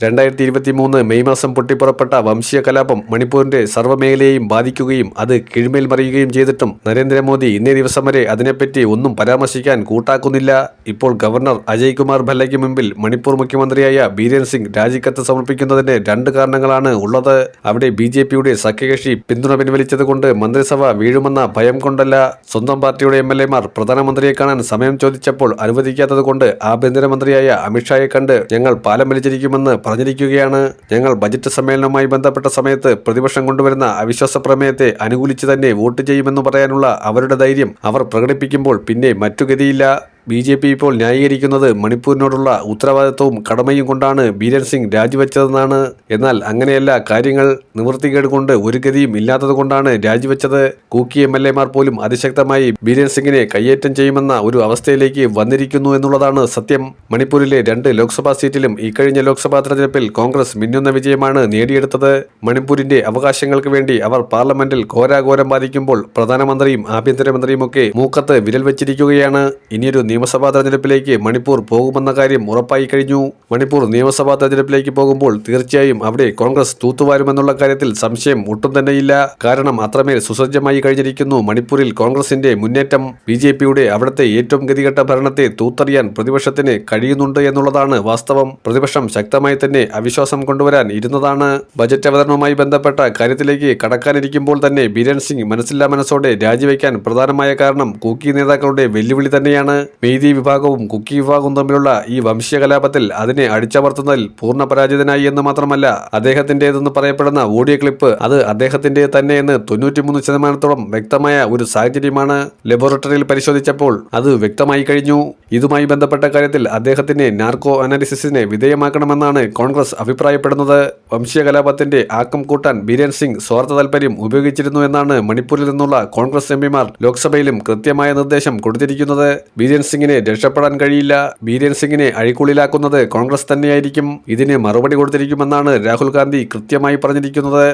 രണ്ടായിരത്തി ഇരുപത്തി മൂന്ന് മെയ് മാസം പൊട്ടിപ്പുറപ്പെട്ട വംശീയ കലാപം മണിപ്പൂരിന്റെ സർവമേഖലയെയും ബാധിക്കുകയും അത് കീഴ്മേൽ മറിയുകയും ചെയ്തിട്ടും നരേന്ദ്രമോദി ഇന്നേ ദിവസം വരെ അതിനെപ്പറ്റി ഒന്നും പരാമർശിക്കാൻ കൂട്ടാക്കുന്നില്ല. ഇപ്പോൾ ഗവർണർ അജയ് കുമാർ ഭല്ലയ്ക്ക് മുമ്പിൽ മണിപ്പൂർ മുഖ്യമന്ത്രിയായ ബീരൻ സിംഗ് രാജിക്കത്ത് സമർപ്പിക്കുന്നതിന്റെ രണ്ട് കാരണങ്ങളാണ് ഉള്ളത്. അവിടെ ബി ജെ പിയുടെ സഖ്യകക്ഷി പിന്തുണ പിൻവലിച്ചതുകൊണ്ട് മന്ത്രിസഭ വീഴുമെന്ന ഭയം കൊണ്ടല്ല. സ്വന്തം പാർട്ടിയുടെ എം എൽ എമാർ പ്രധാനമന്ത്രിയെ കാണാൻ സമയം ചോദിച്ചപ്പോൾ അനുവദിക്കാത്തതുകൊണ്ട് ആഭ്യന്തരമന്ത്രിയായ അമിത്ഷായെ കണ്ട് ഞങ്ങൾ പാലം വലിച്ചിരിക്കുമെന്ന് പറഞ്ഞിരിക്കുകയാണ്. ഞങ്ങൾ ബജറ്റ് സമ്മേളനവുമായി ബന്ധപ്പെട്ട സമയത്ത് പ്രതിപക്ഷം കൊണ്ടുവരുന്ന അവിശ്വാസ പ്രമേയത്തെ അനുകൂലിച്ച് തന്നെ വോട്ട് ചെയ്യുമെന്ന് പറയാനുള്ള അവരുടെ ധൈര്യം അവർ പ്രകടിപ്പിക്കുമ്പോൾ പിന്നെ മറ്റു ഗതിയില്ല. ബി ജെ പി ഇപ്പോൾ ന്യായീകരിക്കുന്നത് മണിപ്പൂരിനോടുള്ള ഉത്തരവാദിത്വവും കടമയും കൊണ്ടാണ് ബീരൻ സിംഗ് രാജിവെച്ചതെന്നാണ്. എന്നാൽ അങ്ങനെയല്ല കാര്യങ്ങൾ നിവൃത്തികേട് കൊണ്ട് ഒരു ഗതിയും ഇല്ലാത്തതുകൊണ്ടാണ് രാജിവെച്ചത്. കൂക്കി എം എൽ പോലും അതിശക്തമായി ബീരൻ സിംഗിനെ കയ്യേറ്റം ചെയ്യുമെന്ന ഒരു അവസ്ഥയിലേക്ക് വന്നിരിക്കുന്നു എന്നുള്ളതാണ് സത്യം. മണിപ്പൂരിലെ രണ്ട് ലോക്സഭാ സീറ്റിലും ഇക്കഴിഞ്ഞ ലോക്സഭാ തെരഞ്ഞെടുപ്പിൽ കോൺഗ്രസ് മിന്നുന്ന വിജയമാണ് നേടിയെടുത്തത്. മണിപ്പൂരിന്റെ അവകാശങ്ങൾക്ക് വേണ്ടി അവർ പാർലമെന്റിൽ ഘോരാഘോരം ബാധിക്കുമ്പോൾ പ്രധാനമന്ത്രിയും ആഭ്യന്തരമന്ത്രിയുമൊക്കെ മൂക്കത്ത് വിരൽ വെച്ചിരിക്കുകയാണ്. ഇനിയൊരു നിയമസഭാ തെരഞ്ഞെടുപ്പിലേക്ക് മണിപ്പൂർ പോകുമെന്ന കാര്യം ഉറപ്പായി കഴിഞ്ഞു. മണിപ്പൂർ നിയമസഭാ തെരഞ്ഞെടുപ്പിലേക്ക് പോകുമ്പോൾ തീർച്ചയായും അവിടെ കോൺഗ്രസ് തൂത്തുവാരുമെന്നുള്ള കാര്യത്തിൽ സംശയം ഒട്ടും തന്നെയില്ല. കാരണം അത്രമേൽ സുസജ്ജമായി കഴിഞ്ഞിരിക്കുന്നു മണിപ്പൂരിൽ കോൺഗ്രസിന്റെ മുന്നേറ്റം. ബി ജെ പിയുടെ അവിടുത്തെ ഏറ്റവും ഗതികെട്ട ഭരണത്തെ തൂത്തറിയാൻ പ്രതിപക്ഷത്തിന് കഴിയുന്നുണ്ട് എന്നുള്ളതാണ് വാസ്തവം. പ്രതിപക്ഷം ശക്തമായി തന്നെ അവിശ്വാസം കൊണ്ടുവരാൻ ഇരുന്നതാണ്. ബജറ്റ് അവതരണവുമായി ബന്ധപ്പെട്ട കാര്യത്തിലേക്ക് കടക്കാനിരിക്കുമ്പോൾ തന്നെ ബീരൻ സിംഗ് മനസ്സില്ലാ മനസ്സോടെ രാജിവെക്കാൻ പ്രധാനമായ കാരണം കൂക്കി നേതാക്കളുടെ വെല്ലുവിളി തന്നെയാണ്. മെയ്തി വിഭാഗവും കുക്കി വിഭാഗവും തമ്മിലുള്ള ഈ വംശീയ കലാപത്തിൽ അതിനെ അടിച്ചമർത്തുന്നതിൽ പൂർണ പരാജിതനായി എന്ന് മാത്രമല്ല അദ്ദേഹത്തിന്റേതെന്ന് പറയപ്പെടുന്ന ഓഡിയോ ക്ലിപ്പ് അത് അദ്ദേഹത്തിന്റെ തന്നെ എന്ന് തൊണ്ണൂറ്റിമൂന്ന് ശതമാനത്തോളം വ്യക്തമായ ഒരു സാഹചര്യമാണ് ലബോറട്ടറിയിൽ പരിശോധിച്ചപ്പോൾ അത് വ്യക്തമായി കഴിഞ്ഞു. ഇതുമായി ബന്ധപ്പെട്ട കാര്യത്തിൽ അദ്ദേഹത്തിനെ നാർക്കോ അനാലിസിസിനെ വിധേയമാക്കണമെന്നാണ് കോൺഗ്രസ് അഭിപ്രായപ്പെടുന്നത്. വംശീയ കലാപത്തിന്റെ ആക്കം കൂട്ടാൻ ബീരൻ സിംഗ് സ്വാർത്ഥ താൽപര്യം ഉപയോഗിച്ചിരുന്നു എന്നാണ് മണിപ്പൂരിൽ നിന്നുള്ള കോൺഗ്രസ് എംപിമാർ ലോക്സഭയിലും കൃത്യമായ നിർദ്ദേശം കൊടുത്തിരിക്കുന്നത്. ബീരൻ സിംഗിനെ രക്ഷപ്പെടാൻ കഴിയില്ല. ബീരേൻ സിംഗിനെ അഴിക്കുള്ളിലാക്കുന്നത് കോൺഗ്രസ് തന്നെയായിരിക്കും. ഇതിന് മറുപടി കൊടുത്തിരിക്കുമെന്നാണ് രാഹുൽ ഗാന്ധി കൃത്യമായി പറഞ്ഞിരിക്കുന്നത്.